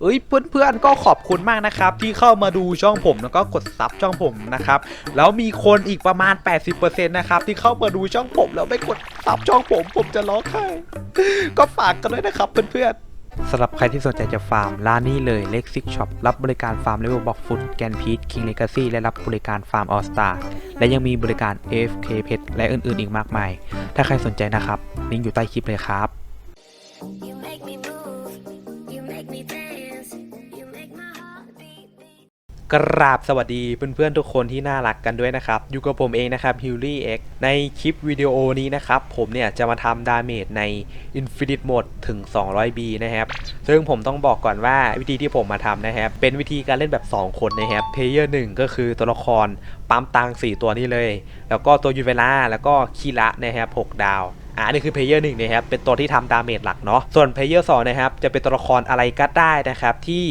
เอ้ยเพื่อนๆก็ขอบคุณมากนะครับที่เข้ามาดูช่องผมแล้วก็กดซับช่องผมนะครับแล้วมีคนอีกประมาณ 80%นะครับที่เข้ามาดูช่องผมแล้วไม่กดซับช่องผมผมจะร้องไห้ก็ฝากกันด้วยนะครับเพื่อนๆสำหรับใครที่สนใจจะฟาร์มร้านนี้เลยเล็กซิกช็อปรับบริการฟาร์มเลเวลบ็อกฟุตแกนพีทคิงเลกาซี่และรับบริการฟาร์มออสตาและยังมีบริการ AFK Pet และอื่นๆอีกมากมาย ถ้าใครสนใจนะครับ ลิงก์อยู่ใต้คลิปเลยครับ กราบสวัสดีเพื่อนๆทุกคนที่น่ารักกันด้วยนะครับ อยู่กับผมเองนะครับ h u l y X ในคลิปวิดีโอนี้นะครับ ผมเนี่ยจะมาทำดาเมจใน Infinite Mode ถึง 200B นะครับ ซึ่งผมต้องบอกก่อนว่าวิธีที่ผมมาทำนะครับ เป็นวิธีการเล่นแบบ 2 คนนะครับเพลเยอร์หก็คือตัวละครปั๊มตัง4ตัวนี้เลย แล้วก็ตัวยูเวล่าแล้วก็คีระนะครับ6ดาวอ่านี่คือเพลเยอร์หนึ่งนะครับเป็นตัวที่ทำดาเมจหลักเนาะส่วนเพลเยอร์สองนะครับจะเป็นตัวละครอะไรก็ได้นะครับที่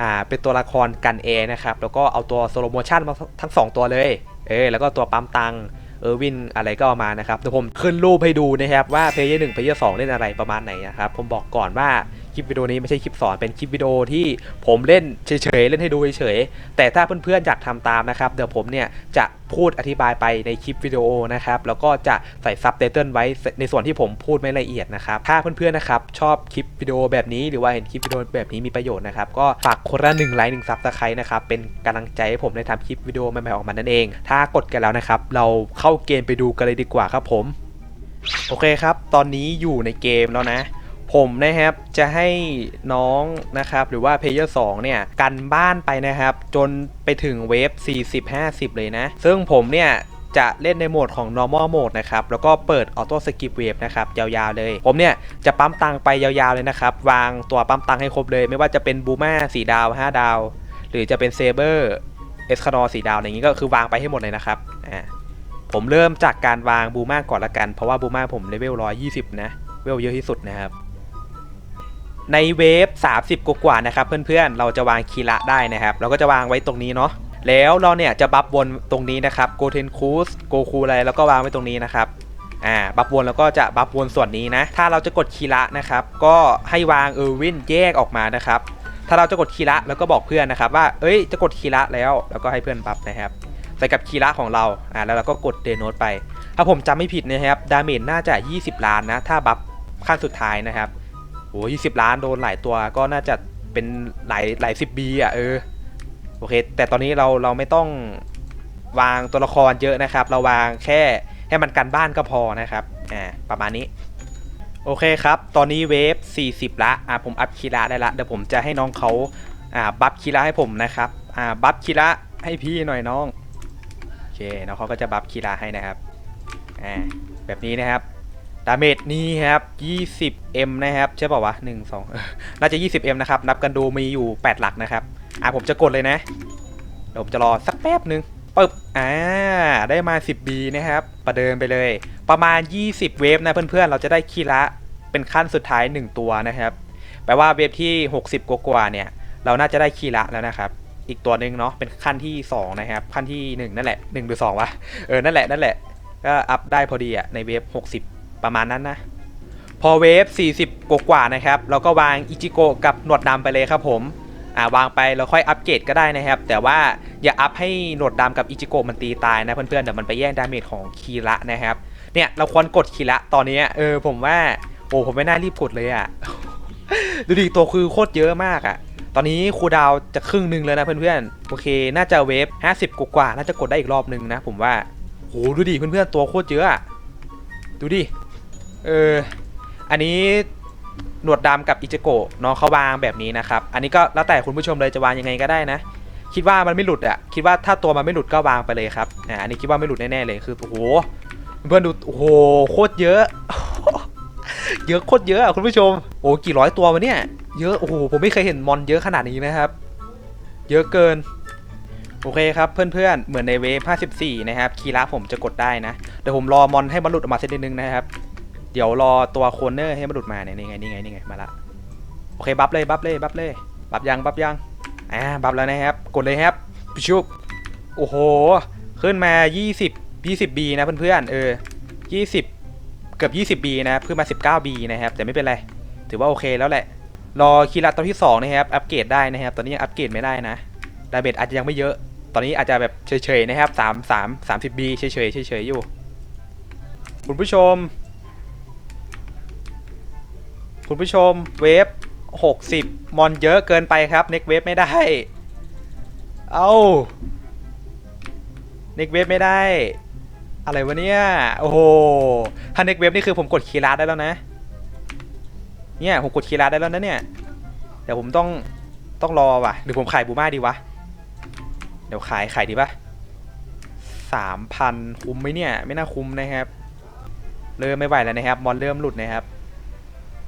อ่าเป็นตัวละครกันเอนะครับแล้วก็เอาตัวโซโลโมชันมาทั้ง 2 ตัวเลยเออแล้วก็ตัวปั๊มตังเออร์วินอะไรก็เอามานะครับเดี๋ยวผมขึ้นรูปให้ดูนะครับว่าเพลเยอร์หนึ่งเพลเยอร์สองเล่นอะไรประมาณไหนนะครับผมบอกก่อนว่า คลิปวิดีโอนี้ไม่ใช่คลิปสอนเป็นคลิปวิดีโอที่ผมเล่นเฉยๆเล่นให้ดูเฉยๆแต่ถ้าเพื่อนๆอยากทำตามนะครับเดี๋ยวผมเนี่ยจะพูดอธิบายไปในคลิปวิดีโอนะครับแล้วก็จะใส่ซับไตเติลไว้ในส่วนที่ผมพูดไม่ละเอียดนะครับถ้าเพื่อนๆนะครับชอบคลิปวิดีโอแบบนี้หรือว่าเห็นคลิปวิดีโอแบบนี้มีประโยชน์นะครับก็ฝากคนละหนึ่งไลค์หนึ่งซับสไครต์นะครับเป็นกำลังใจให้ผมในทำคลิปวิดีโอใหม่ๆออกมานั่นเอง ถ้ากดกันแล้วนะครับเราเข้าเกมไปดูกันเลยดีกว่าครับผม โอเคครับ ตอนนี้อยู่ในเกมแล้วนะ ผมนะครับจะให้น้องนะครับหรือว่าเพลเยอร์2เนี่ยกันบ้านไปนะครับ จนไปถึงเวฟ 40-50 เลยนะ ซึ่งผมเนี่ยจะเล่นในโหมดของ normal mode นะครับ แล้วก็เปิด auto skip wave นะครับ ยาวๆเลย ผมเนี่ย จะปั๊มตังไปยาวๆเลยนะครับ วางตัวปั๊มตังให้ครบเลย ไม่ว่าจะเป็นบูมา4ดาว 5 ดาว หรือจะเป็นเซเบอร์เอสคาร์สีดาวอย่างนี้ก็คือวางไปให้หมดเลยนะครับ อ่า ผมเริ่มจากการวางบูมาก่อนละกัน เพราะว่าบูมาผมเลเวล120 นะ เวลเยอะที่สุดนะครับ ในเวฟ 30 กว่าๆนะครับเพื่อนๆ เราจะวางคีระได้นะครับ เราก็จะวางไว้ตรงนี้เนาะแล้วเราเนี่ยจะบัฟวนตรงนี้นะครับโกเทนคูสโกคูอะไรแล้วก็วางไว้ตรงนี้นะครับอ่าบัฟวนแล้วก็จะบัฟวนส่วนนี้นะ ถ้าเราจะกดคีระนะครับ ก็ให้วางเออร์วินแยกออกมานะครับ ถ้าเราจะกดคีระแล้วก็บอกเพื่อนนะครับ ว่าเอ้ยจะกดคีระแล้วแล้วก็ให้เพื่อนบัฟนะครับใส่กับคีระของเราอ่าแล้วเราก็กดเดโนตไป ถ้าผมจำไม่ผิดนะครับดาเมจน่าจะ 20 ล้านนะ ถ้าบัฟขั้นสุดท้ายนะครับ อ้ยี่สิบล้านโดนหลายตัวก็น่าจะเป็นหลายหลายสิบบีอะเออโอเค แต่ตอนนี้เราเราไม่ต้องวางตัวละครเยอะนะครับ เราวางแค่ให้มันกันบ้านก็พอนะครับอ่าประมาณนี้ โอเคครับ ตอนนี้เวฟ 40 ละอ่าผมอัพคีระได้ละเดี๋ยวผมจะให้น้องเขาอ่าบัฟคีระให้ผมนะครับอ่าบัฟคีระให้พี่หน่อยน้องโอเคน้องเขาก็จะบัฟคีระให้นะครับอ่าแบบนี้นะครับ ดาเมจนี้ครับ 20m นะครับ ใช่ป่าวะ 1 2เออน่าจะ 20m นะครับ นับกันดูมีอยู่ 8 หลักนะครับ อ่าผมจะกดเลยนะ เดี๋ยวผมจะรอสักแป๊บหนึ่งปึ๊บ อ่า ได้มา 10B นะครับ ประเดิมไปเลย ประมาณ 20 เวฟนะเพื่อนๆ เราจะได้คีระเป็นขั้นสุดท้าย 1 ตัวนะครับ แปลว่าเวฟที่ 60 กว่าๆ เนี่ย เราน่าจะได้คีระแล้วนะครับ อีกตัวหนึ่งเนาะ เป็นขั้นที่ 2 นะครับ ขั้นที่ 1 นั่นแหละ 1 หรือ2วะ เออ นั่นแหละ นั่นแหละ ก็อัพได้พอดีอะในเวฟ 60 ประมาณนั้นนะ พอเวฟ 40 กว่าๆนะครับ เราก็วางอิจิโกกับหนวดดำไปเลยครับผมอ่าวางไปแล้วค่อยอัปเกรดก็ได้นะครับ แต่ว่าอย่าอัพให้หนวดดำกับอิจิโกมันตีตายนะเพื่อนๆเดี๋ยวมันไปแย่งดาเมจของคีระนะครับ เนี่ยเราควรกดคีระตอนนี้เออผมว่าโอ้ผมไม่น่ารีบกดเลยอะ่ะดูดิตัวคือโคตรเยอะมากอะ่ะ ตอนนี้ครูดาวจะครึ่งหนึ่งเลยนะเพื่อนๆโอเค น่าจะเวฟ50 กว่าๆน่าจะกดได้อีกรอบนึงนะ ผมว่าโหดูดิเพื่อนๆตัวโคตรเยอะดูดิ เออ อันนี้หนวดดำกับอิจิโกะเนาะเขาวางแบบนี้นะครับ อันนี้ก็แล้วแต่คุณผู้ชมเลยจะวางยังไงก็ได้นะ คิดว่ามันไม่หลุดอะคิดว่าถ้าตัวมันไม่หลุดก็วางไปเลยครับอ่าอันนี้คิดว่าไม่หลุดแน่ๆเลยคือโอ้โหเพื่อนดูโอ้โหโคตรเยอะ เยอะโคตรเยอะอะคุณผู้ชมโอ้กี่ร้อยตัววะเนี่ยเยอะโอ้โหผมไม่เคยเห็นมอนเยอะขนาดนี้นะครับ เยอะเกินโอเคครับเพื่อนๆ เหมือนในเวฟ 54 นะครับ คีระผมจะกดได้นะ เดี๋ยวผมรอมอนให้มันหลุดออกมาเส้นนึงนะครับ เดี๋ยวรอตัวโคนเนอร์ให้มันหลุดมาเนี่ยนี่ไงนี่ไงนี่ไงมาละโอเคบัฟเลยบัฟเลยบัฟเลยบัฟยังบัฟยังอ่าบัฟแล้วนะครับกดเลยครับชุบโอ้โห ขึ้นมา 20 20B นะเพื่อนๆเออ 20 เกือบ 20B นะขึ้นมา 19B นะครับ แต่ไม่เป็นไร ถือว่าโอเคแล้วแหละ รอคีระตัวที่สองนะครับ อัปเกรดได้นะครับ ตอนนี้ยังอัปเกรดไม่ได้นะ ดาเมจอาจจะยังไม่เยอะ ตอนนี้อาจจะแบบเฉยๆนะครับสามสามสามสิบบีเฉยๆเฉยๆอยู่ คุณผู้ชม คุณผู้ชมเวฟหกสิบมอนเยอะเกินไปครับเน็กเวฟไม่ได้ เอาเน็กเวฟไม่ได้ อะไรวะเนี่ย โอ้โห ถ้าเน็กเวฟนี่คือผมกดคีย์ลัดได้แล้วนะ เนี่ยผมกดคีย์ลัดได้แล้วนะเนี่ย เดี๋ยวผมต้องต้องรอว่ะ หรือผมขายบูม่าดีวะ เดี๋ยวขายขายดีปะสามพันคุ้มไหมเนี่ย ไม่น่าคุ้มนะครับ เริ่มไม่ไหวแล้วนะครับ มอนเริ่มหลุดนะครับ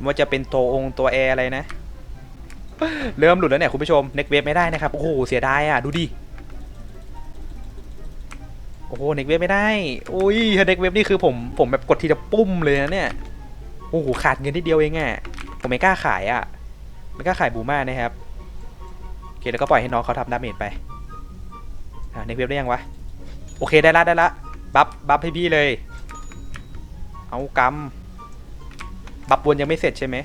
ว่าจะเป็นตัวองค์ตัวแอร์อะไรนะ เริ่มหลุดแล้วเนี่ยคุณผู้ชมเน็กเวฟไม่ได้นะครับ โอ้โห เสียดายอะ ดูดิ โอ้โหเน็กเวฟไม่ได้ อุ้ยเน็กเวฟนี่คือผมผมแบบกดทีละปุ้มเลยนะเนี่ย โอ้โห ขาดเงินนิดเดียวเองอะ ผมไม่กล้าขายอะ ไม่กล้าขายบูม่านะครับ โอเคแล้วก็ปล่อยให้น้องเขาทำดาเมจไปอ่าเน็กเวฟได้ยังวะ โอเคได้ละได้ละ บัฟบัฟให้พี่เลย เอากำ บัฟวนยังไม่เสร็จใช่ไหม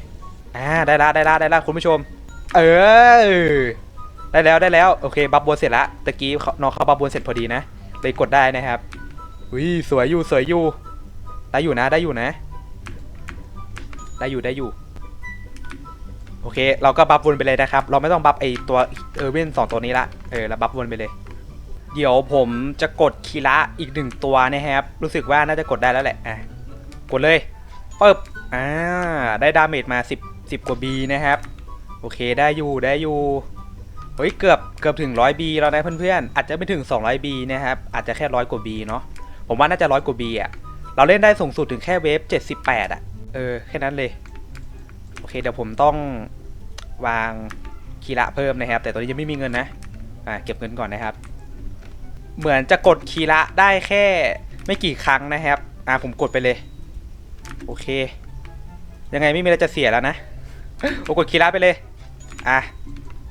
อ่าได้ละได้ละได้ละคุณผู้ชม เออ ได้แล้วได้แล้วโอเค บัฟวนเสร็จละตะกี้น้องเขาบัฟวนเสร็จพอดีนะเลยกดได้นะครับอุ้ยสวยอยู่สวยอยู่ได้อยู่นะได้อยู่นะ ได้อยู่ได้อยู่ โอเค เราก็บัฟวนไปเลยนะครับ เราไม่ต้องบัฟไอตัวเออร์วินสองตัวนี้ละเออเราบัฟวนไปเลย เดี๋ยวผมจะกดคีระอีกหนึ่งตัวนะครับ รู้สึกว่าน่าจะกดได้แล้วแหละอะกดเลยปึ๊บ อ่า ได้ดาเมจมา 10 10 กว่า B นะครับ โอเคได้อยู่ได้อยู่ เฮ้ย เกือบเกือบถึง100 B แล้วนะเพื่อนๆ อาจจะไม่ถึง 200 B นะครับ อาจจะแค่ร้อยกว่า B เนาะ ผมว่าน่าจะร้อยกว่า B อะ เราเล่นได้สูงสุดถึงแค่เวฟ 78 อะ เออ แค่นั้นเลย โอเคเดี๋ยวผมต้องวางคีระเพิ่มนะครับ แต่ตอนนี้ยังไม่มีเงินนะ อ่า เก็บเงินก่อนนะครับ เหมือนจะกดคีระได้แค่ไม่กี่ครั้งนะครับ อ่า ผมกดไปเลย โอเค ยังไงไม่มีอะไรจะเสียแล้วนะผมกดคีระไปเลย อะ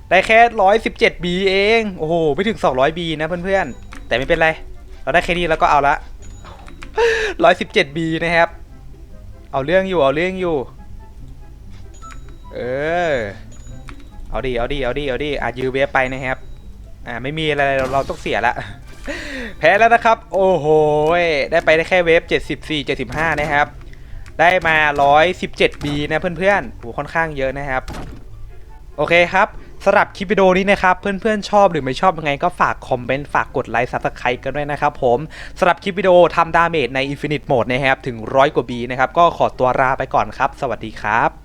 ได้แค่ร้อยสิบเจ็ดบีเอง โอ้โห ไม่ถึงสองร้อยบีนะเพื่อนๆ แต่ไม่เป็นไร เราได้แค่นี้แล้วก็เอาละร้อยสิบเจ็ดบีนะครับ เอาเรื่องอยู่ เอาเรื่องอยู่ เออ เอาดีเอาดีเอาดีเอาดีอะยื้อเวฟไปนะครับ อ่า ไม่มีอะไรเราเราต้องเสียละแพ้แล้วนะครับ โอ้โห ได้ไปได้แค่เวฟ 74 75 นะครับ ได้มา 117 B นะเพื่อนๆโหค่อนข้างเยอะนะครับ โอเคครับสำหรับคลิปวิดีโอนี้นะครับ เพื่อนๆชอบหรือไม่ชอบยังไงก็ฝากคอมเมนต์ ฝากกดไลค์ซับสไครต์กันด้วยนะครับผมสำหรับคลิปวิดีโอทำดาเมจใน Infinite Mode นะครับ ถึงร้อยกว่า B นะครับ ก็ขอตัวลาไปก่อนครับ สวัสดีครับ